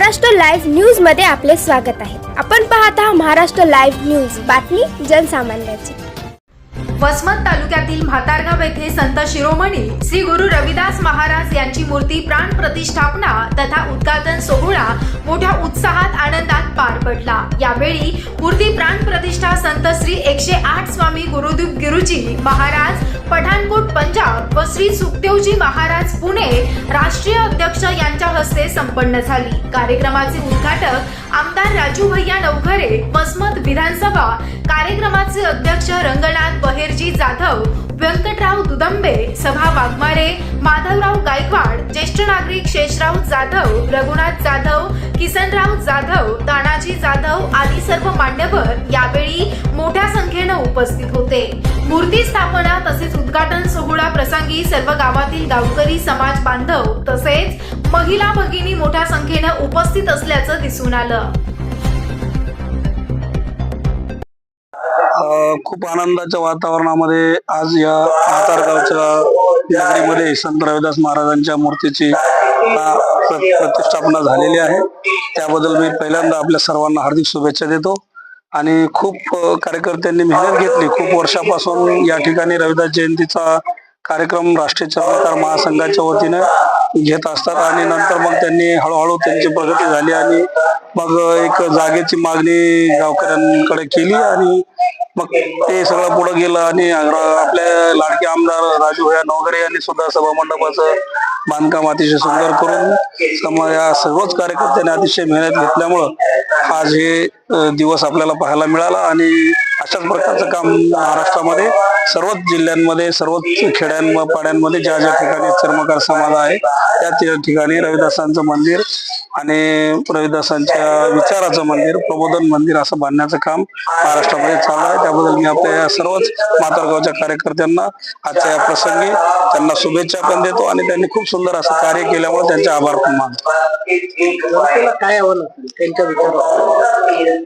Maharashtra live न्यूजमध्ये आपले स्वागत आहे. आपण पाहत आहात महाराष्ट्र लाईव्ह न्यूज. बातमी जनसामान्याची. वसमत तालुक्यातील म्हातारगाव येथे संत शिरोमणी श्री गुरु रविदास महाराज यांची मूर्ती प्राण प्रतिष्ठापना तथा उद्घाटन सोहळा मोठ्या उत्साहात आनंदात पार संत श्री एकशे आठ स्वामी गुरुदेव गिरुजी महाराज पठाणकोट पंजाब व श्री सुखदेवजी महाराज पुणे राष्ट्रीय अध्यक्ष यांच्या हस्ते संपन्न झाली. कार्यक्रमाचे उद्घाटक आमदार राजू भैया नवघरे मसमत विधानसभा कार्यक्रमाचे अध्यक्ष रंगनाथ बहेरजी जाधव व्यंकट दुदंबे सभा वाघमारे माधवराव गायकवाड ज्येष्ठ नागरिक शेषराव जाधव रघुनाथ जाधव किसनराव जाधव तानाजी जाधव आदी सर्व मान्यवर यावेळी मोठ्या संख्येनं उपस्थित होते. मूर्ती स्थापना तसेच उद्घाटन सोहळा प्रसंगी सर्व गावातील गावकरी समाज बांधव तसेच महिला भगिनी मोठ्या संख्येनं उपस्थित असल्याचं दिसून आलं. खूप आनंदाच्या वातावरणामध्ये आज या म्हातारगावच्या नगरीमध्ये संत रविदास महाराजांच्या मूर्तीची प्रतिष्ठापना झालेली आहे. त्याबद्दल मी पहिल्यांदा आपल्या सर्वांना हार्दिक शुभेच्छा देतो. आणि खूप कार्यकर्त्यांनी मेहनत घेतली. खूप वर्षापासून या ठिकाणी रविदास जयंतीचा कार्यक्रम राष्ट्रीय चर्मकार महासंघाच्या वतीने घेत असतात. आणि नंतर मग त्यांनी हळूहळू त्यांची प्रगती झाली आणि मग एक जागेची मागणी गावकऱ्यांकडे केली आणि मग ते सगळं पुढे गेलं आणि आपल्या लाडके आमदार राजू भैया नवगरे यांनी सुद्धा सभा मंडपाचं बांधकाम अतिशय सुंदर करून सम- या सर्वच कार्यकर्त्यांनी अतिशय मेहनत घेतल्यामुळं आज हे दिवस आपल्याला पाहायला मिळाला आणि अशाच प्रकारचं काम महाराष्ट्रामध्ये सर्वच जिल्ह्यांमध्ये सर्वच खेड्यां पाड्यांमध्ये ज्या ज्या ठिकाणी चर्मकार समाज आहे त्या त्या ठिकाणी रविदासांचं मंदिर आणि रविदासांच्या विचाराचं मंदिर प्रबोधन मंदिर असं बांधण्याचं काम महाराष्ट्रामध्ये चालू आहे. त्याबद्दल मी आपल्या सर्वच म्हातारगावच्या कार्यकर्त्यांना आजच्या या प्रसंगी त्यांना शुभेच्छा पण देतो आणि त्यांनी खूप सुंदर असं कार्य केल्यामुळे त्यांचे आभार पण मानतो. काय हवं त्यांच्या विचारावर?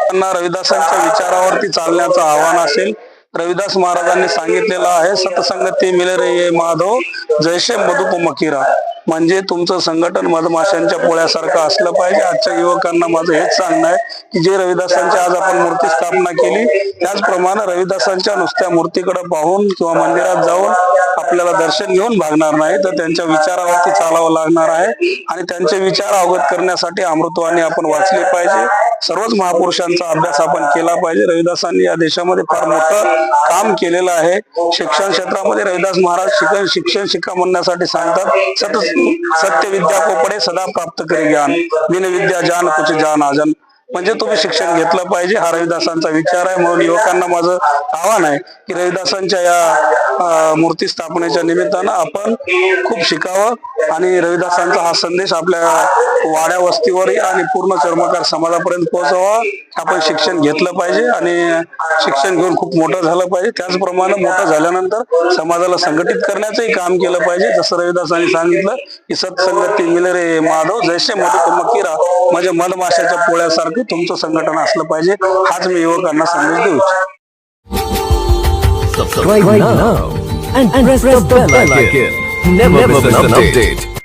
त्यांना रविदासांच्या विचारावरती चालण्याचं आव्हान असेल रविदास महाराजांनी सांगितलेलं आहे सतसंगती मिले रे माधव जैसे मधुप मकिरा म्हणजे तुमचं संघटन मधमाशांच्या पोळ्यासारखं असलं पाहिजे. आजच्या युवकांना माझं हेच सांगणं आहे की जे रविदासांची आज आपण मूर्ती स्थापना केली त्याचप्रमाणे रविदासांच्या नुसत्या मूर्तीकडे पाहून किंवा मंदिरात जाऊन आपल्याला दर्शन घेऊन भागणार नाही तर त्यांच्या विचारावरती चालावं लागणार आहे. आणि त्यांचे विचार अवगत करण्यासाठी अमृतवाणी आपण वाचले पाहिजे. सर्वच महापुरुषांचा अभ्यास आपण केला पाहिजे. रविदासांनी या देशामध्ये फार मोठं काम केलेलं आहे. शिक्षण क्षेत्रामध्ये रविदास महाराज शिक्षण शिक्षण शिका म्हणण्यासाठी सांगतात. सत सत्य विद्या कोपडे सदा प्राप्त करी ज्ञान. विनविद्या जान कुछ जान आजन. म्हणजे तुम्ही शिक्षण घेतलं पाहिजे. हा रविदासांचा विचार आहे. म्हणून युवकांना माझं आव्हान आहे की रविदासांच्या या मूर्ती स्थापनेच्या निमित्तानं आपण खूप शिकावं आणि रविदासांचा हा संदेश आपल्या वाड्या वस्तीवर आणि पूर्ण चर्मकार समाजापर्यंत पोहोचवा. आपण शिक्षण घेतलं पाहिजे आणि शिक्षण घेऊन खूप मोठं झालं पाहिजे. त्याचप्रमाणे मोठं झाल्यानंतर समाजाला संघटित करण्याचंही काम केलं पाहिजे. जसं रविदासांनी सांगितलं की सत्संगती मिले रे माधव जैसे मधु मकिरा म्हणजे मधमाशाच्या पोळ्यासारखं तुमचं संघटन असलं पाहिजे. हाच मी युवकांना संदेश देऊ इच्छितो. Subscribe now and, press, the bell icon. Never, miss an update.